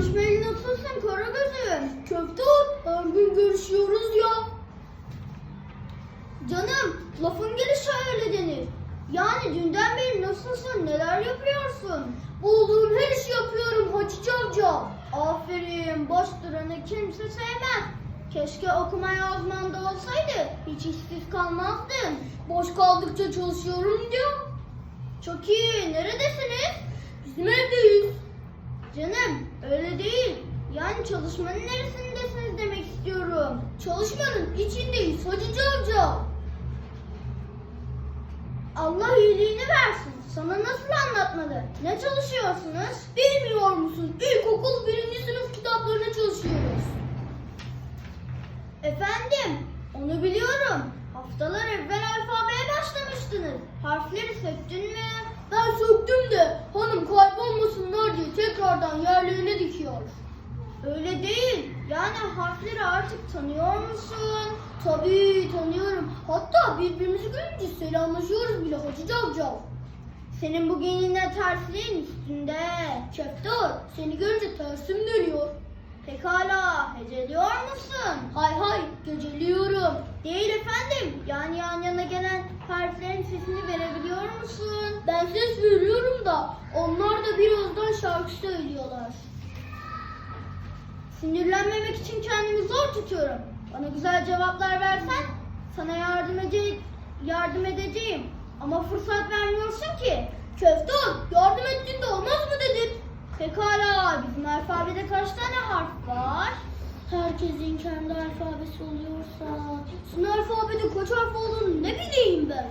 görüşmeyeli nasılsın Karagöz'üm? Köfte her gün görüşüyoruz ya. Canım lafın gelişi öyle denir. Yani dünden beri nasılsın neler yapıyorsun? Bulduğum her işi yapıyorum Hacı Cavcav. Aferin boş duranı kimse sevmez. Keşke okuma yazman da olsaydı hiç işsiz kalmazdın. Boş kaldıkça çalışıyorum diyor. Çok iyi neredesiniz? Bizim evdeyiz. Canım öyle değil. Yani çalışmanın neresindesiniz demek istiyorum. Çalışmanın içindeyiz Hacı Cavcav. Allah iyiliğini versin. Sana nasıl anlatmalı? Ne çalışıyorsunuz? Bilmiyor musun? İlkokul birinci sınıf kitaplarına çalışıyoruz. Efendim, onu biliyorum. Haftalar evvel alfabeye başlamıştınız. Harfleri söktün mü? Ben söktüm de hanım kaybolmasınlar diye tekrardan yerlerine dikiyor. Öyle değil. Yani harfleri artık tanıyor musun? Tabii tanıyorum. Hatta birbirimizi görünce selamlaşıyoruz bile Hacı Cavcav. Senin bugün yine tersliğin üstünde. Köftor, seni görünce tersim dönüyor. Pekala, heceliyor musun? Hay hay, geceliyorum. Değil efendim, yani yan yana gelen harflerin sesini verebiliyor musun? Ben ses veriyorum da, onlar da birazdan şarkı söylüyorlar. Sinirlenmemek için kendimi zor tutuyorum. Bana güzel cevaplar versen sana yardım, ede yardım edeceğim. Ama fırsat vermiyorsun ki. Köfton yardım ettin de olmaz mı dedim. Pekala bizim alfabede kaç tane harf var? Herkesin kendi alfabesi oluyorsa sizin alfabede kaç harf olduğunu ne bileyim ben.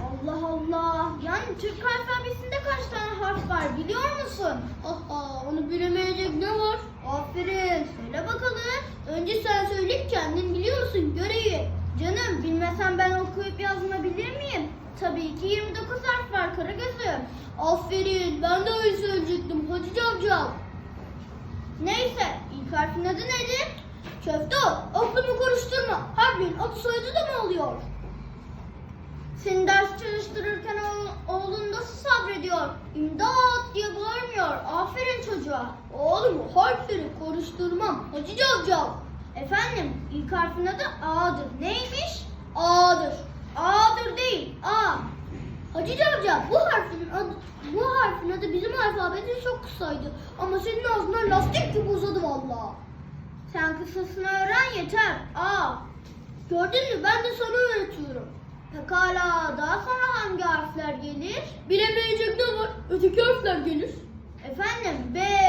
Allah Allah. Yani Türk alfabesinde kaç tane harf var biliyor musun? Aha onu bilemeyecek ne var? Aferin. Söyle bakalım. Önce sen söyleyip kendin biliyorsun. Göreyim. Canım bilmesem ben okuyup yazmayabilir miyim? Tabii ki 29 harf var Karagöz'üm. Aferin. Ben de öyle söyleyecektim Hacı Cavcav. Neyse. ilk harfin adı nedir? Köfte. Aklımı karıştırma. Harfin adı soyadı da mı oluyor? Seni ders çalıştırırken oğlun nasıl sabrediyor? İmdat diye bağırmıyor. Aferin çocuğa. Oğlum harfleri konuşturmam. Hacı Cavcav. Efendim ilk harfin adı A'dır. Neymiş? A'dır. A'dır değil. A. Hacı Cavcav bu harfin adı bu harfin adı bizim alfabede çok kısaydı. Ama senin ağzından lastik gibi uzadı vallahi. Sen kısasını öğren yeter. A. Gördün mü ben de sana öğretiyorum. Pekala daha sonra hangi harfler gelir? Bilemeyecek ne var? Öteki harfler gelir. Efendim B.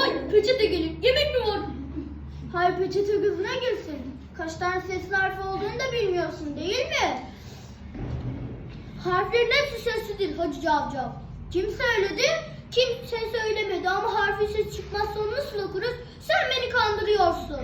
Hay peçete gelir. Yemek mi var? Hay peçete gözüne girsin. Kaç tane sesli harf olduğunu da bilmiyorsun değil mi? Harflerin hepsi seslidir Hacı Cavcav. Kim söyledi? Kimse söylemedi ama harfi ses çıkmazsa onu nasıl okuruz? Sen beni kandırıyorsun.